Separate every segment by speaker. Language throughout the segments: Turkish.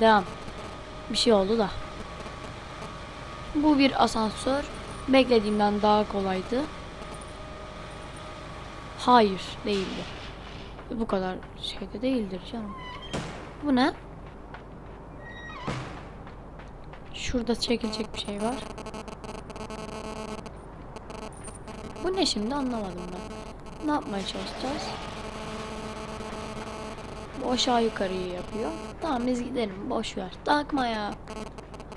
Speaker 1: Devam. Bir şey oldu da. Bu bir asansör. Beklediğimden daha kolaydı. Hayır değildi. Bu kadar şeyde değildir canım. Bu ne? Şurada çekilecek bir şey var. Bu ne şimdi anlamadım ben. Ne yapmaya çalışacağız? Aşağı yukarıyı yapıyor. Tamam biz gidelim boş ver. Takma ya.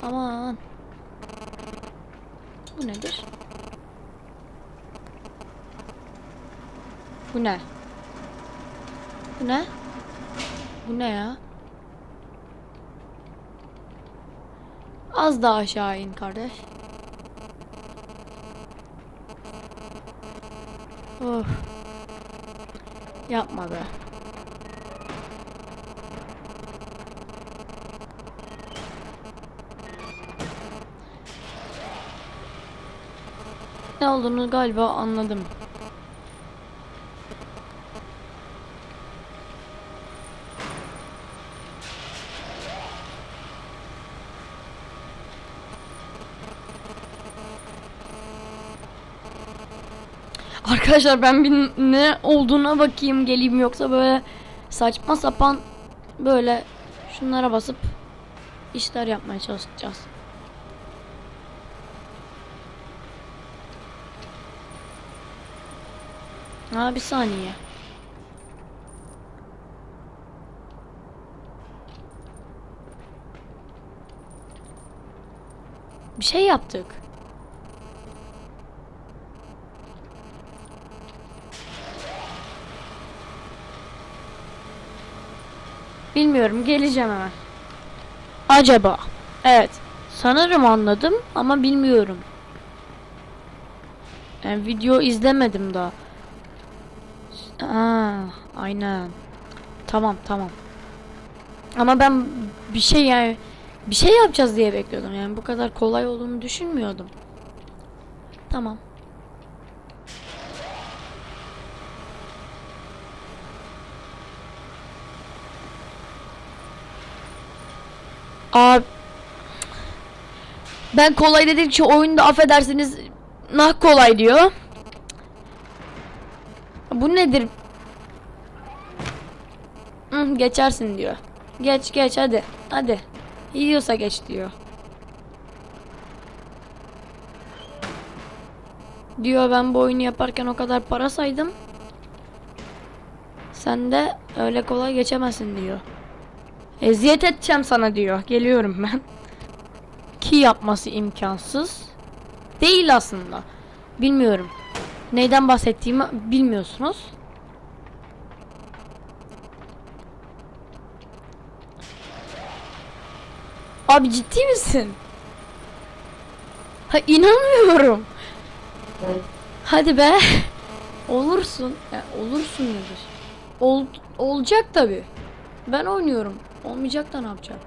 Speaker 1: Aman. Bu nedir? Bu ne? Bu ne? Bu ne ya? Az daha aşağı in kardeş. Of. Yapma be. Ne olduğunu galiba anladım. Arkadaşlar ben bir ne olduğuna bakayım geleyim yoksa böyle saçma sapan böyle şunlara basıp işler yapmaya çalışacağız. Ha bir saniye. Bir şey yaptık. Bilmiyorum geleceğim hemen. Acaba? Evet. Sanırım anladım ama bilmiyorum. Yani video izlemedim daha. Aa, aynen. Tamam tamam. Ama ben bir şey yani bir şey yapacağız diye bekliyordum. Yani bu kadar kolay olduğunu düşünmüyordum. Tamam. Abi ben kolay dedikçe oyunda affedersiniz nah kolay diyor. Bu nedir? Hı, geçersin diyor. Geç geç hadi. Hadi. Yiyorsa geç diyor. Diyor ben bu oyunu yaparken o kadar para saydım. Sen de öyle kolay geçemezsin diyor. Eziyet edeceğim sana diyor. Geliyorum ben. Ki yapması imkansız. Değil aslında. Bilmiyorum. Neyden bahsettiğimi bilmiyorsunuz. Abi ciddi misin? Ha inanmıyorum. Hadi be. Olursun. Ya, olursun nedir? Ol, olacak tabi. Ben oynuyorum. Olmayacak da ne yapacak?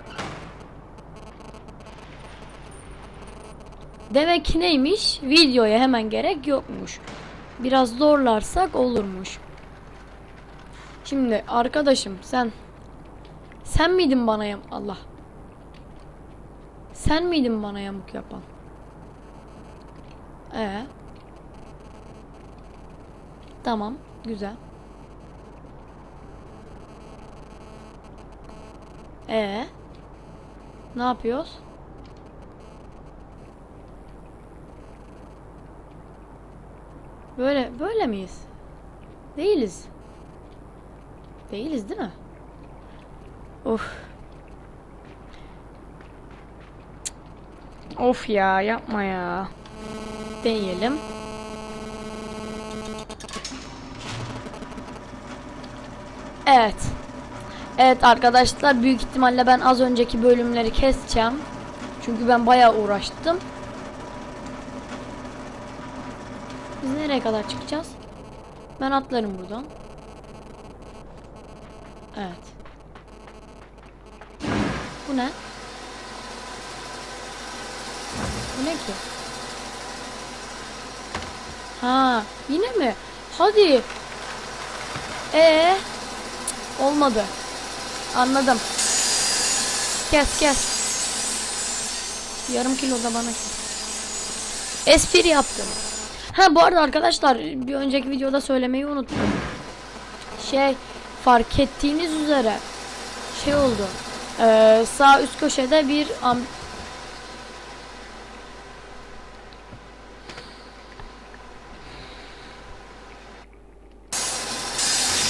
Speaker 1: Demek ki neymiş? Videoya hemen gerek yokmuş. Biraz zorlarsak olurmuş. Şimdi arkadaşım sen sen miydin bana yam Allah. Sen miydin bana yamuk yapan? Ee. Tamam, güzel. Ee. Ne yapıyoruz? Böyle böyle miyiz? Değiliz. Değiliz değil mi? Of. Of ya yapma ya. Deneyelim. Evet. Evet arkadaşlar büyük ihtimalle ben az önceki bölümleri keseceğim. Çünkü ben bayağı uğraştım. Biz nereye kadar çıkacağız? Ben atlarım buradan. Evet. Bu ne? Bu ne ki? Ha, yine mi? Hadi. Ee, olmadı. Anladım. Kes kes. Yarım kilo da bana kes. Espri yaptım. Ha bu arada arkadaşlar bir önceki videoda söylemeyi unuttum. Şey fark ettiğiniz üzere şey oldu. Ee, sağ üst köşede bir am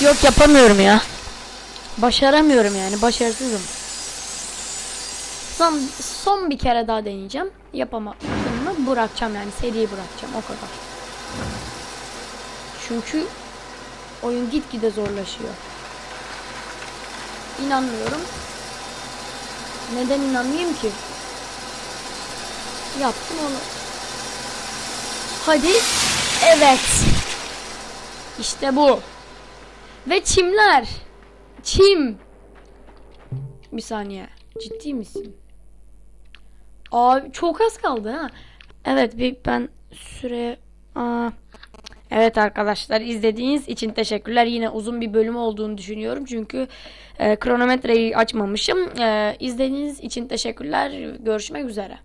Speaker 1: Yok yapamıyorum ya. Başaramıyorum yani başarısızım. Son, son bir kere daha deneyeceğim. Yapamadım mı bırakacağım yani seriyi bırakacağım o kadar. Çünkü oyun gitgide zorlaşıyor. İnanmıyorum. Neden inanmayayım ki? Yaptım onu. Hadi. Evet. İşte bu. Ve çimler. Çim. Bir saniye. Ciddi misin? Abi çok az kaldı ha. Evet ben süre Aa. Evet arkadaşlar izlediğiniz için teşekkürler. Yine uzun bir bölüm olduğunu düşünüyorum. Çünkü e, kronometreyi açmamışım. E, izlediğiniz için teşekkürler. Görüşmek üzere.